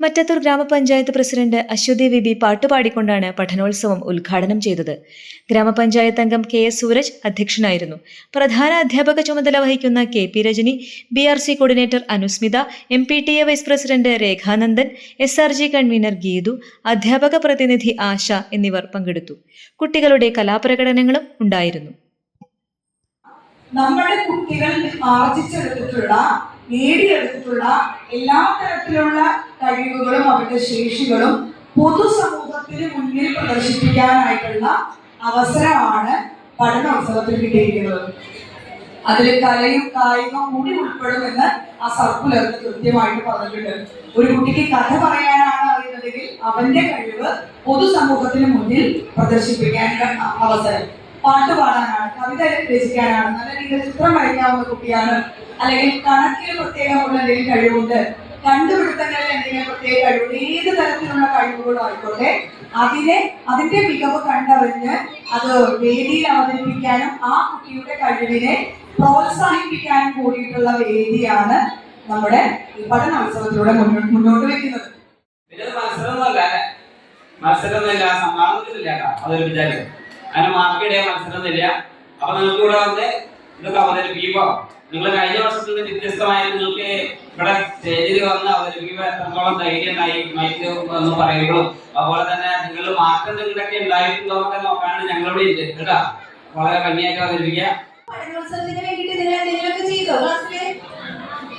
മറ്റത്തൂർ ഗ്രാമപഞ്ചായത്ത് president Aswathy V B പാട്ടുപാടിക്കൊണ്ടാണ് പഠനോത്സവം ഉദ്ഘാടനം ചെയ്തത്. ഗ്രാമപഞ്ചായത്ത് അംഗം കെ എസ് സൂരജ് അധ്യക്ഷനായിരുന്നു. പ്രധാന അധ്യാപക ചുമതല വഹിക്കുന്ന K P Rajani B R C coordinator Anusmitha M P T A vice president Rekhanandan S R G convener Geethu അധ്യാപക പ്രതിനിധി ആശ എന്നിവർ പങ്കെടുത്തു. കുട്ടികളുടെ കലാപ്രകടനങ്ങളും ഉണ്ടായിരുന്നു. നമ്മുടെ കുട്ടികൾ ആർജിച്ചെടുത്തിട്ടുള്ള നേടിയെടുത്തിട്ടുള്ള എല്ലാ തരത്തിലുള്ള കഴിവുകളും അവരുടെ ശേഷികളും പൊതുസമൂഹത്തിന് മുന്നിൽ പ്രദർശിപ്പിക്കാനായിട്ടുള്ള അവസരമാണ് പഠനോത്സവത്തിൽ കിട്ടിയിരിക്കുന്നത്. അതിൽ കലയും കായികവും കൂടി ഉൾപ്പെടുമെന്ന് ആ സർക്കുലറിൽ കൃത്യമായിട്ട് പറഞ്ഞിട്ടുണ്ട്. ഒരു കുട്ടിക്ക് കഥ പറയാനാണ് അറിയുന്നതെങ്കിൽ അവന്റെ കഴിവ് പൊതുസമൂഹത്തിന് മുന്നിൽ പ്രദർശിപ്പിക്കാൻ അവസരം. പാട്ട് പാടാനാണ് കവിത രചിക്കാനാണ്. നല്ല രീതിയിൽ ചിത്രം വരയ്ക്കാവുന്ന കുട്ടിയാണ്. അല്ലെങ്കിൽ കണക്കിൽ പ്രത്യേകമുള്ള എന്തെങ്കിലും കഴിവുണ്ട് കണ്ടുപിടുത്തങ്ങളിൽ എന്തെങ്കിലും പ്രത്യേക കഴിവുണ്ട് ഏത് തരത്തിലുള്ള കഴിവുകളും ആയിക്കോട്ടെ അതിനെ അതിന്റെ മികവ് കണ്ടറിഞ്ഞ് അത് വേദിയിൽ അവതരിപ്പിക്കാനും ആ കുട്ടിയുടെ കഴിവിനെ പ്രോത്സാഹിപ്പിക്കാനും കൂടിയിട്ടുള്ള വേദിയാണ് നമ്മുടെ ഈ പഠനോത്സവത്തിലൂടെ മുന്നോട്ട് മുന്നോട്ട് വെക്കുന്നത്. മത്സരം മത്സരം അതൊരു വിചാരം. അങ്ങനെ മാർക്ക് ഇടയ മത്സരം തരിക. അപ്പൊ നിങ്ങൾക്ക് ഇവിടെ വന്ന് ഇതൊക്കെ അവതരിപ്പിക്കുമ്പോ നിങ്ങൾ കഴിഞ്ഞ വർഷത്തിൽ നിന്ന് വ്യത്യസ്തമായി നിങ്ങൾക്ക് ഇവിടെ സ്റ്റേജിൽ വന്ന് അവതരിപ്പിക്കുമ്പോൾ എത്രത്തോളം ധൈര്യം മൈക്ക് വന്ന് പറയുമ്പോഴും അതുപോലെ തന്നെ നിങ്ങൾ മാർക്ക് നിങ്ങളുടെയൊക്കെ ഉണ്ടായിട്ടുണ്ടോ എന്നൊക്കെ നോക്കാണ് ഞങ്ങളിവിടെ ഉണ്ട് കേട്ടോ. വളരെ ഭംഗിയായിട്ട് അവതരിപ്പിക്കുക. എന്തെങ്കിലുമൊക്കെ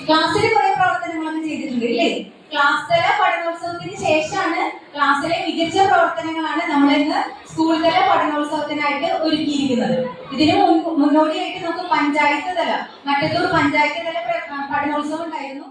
ക്ലാസ്സിൽ കുറെ പ്രവർത്തനങ്ങളൊക്കെ ചെയ്തിട്ടുണ്ട് ഇല്ലേ? ക്ലാസ് തല പഠനോത്സവത്തിന് ശേഷമാണ് ക്ലാസ്സിലെ മികച്ച പ്രവർത്തനങ്ങളാണ് ഇന്ന് സ്കൂൾ തല പഠനോത്സവത്തിനായിട്ട് ഒരുക്കിയിരിക്കുന്നത്. ഇതിന് മുന്നോടിയായിട്ട് നമുക്ക് പഞ്ചായത്ത് തല മറ്റത്തൂർ പഞ്ചായത്ത് തല പഠനോത്സവം ഉണ്ടായിരുന്നു.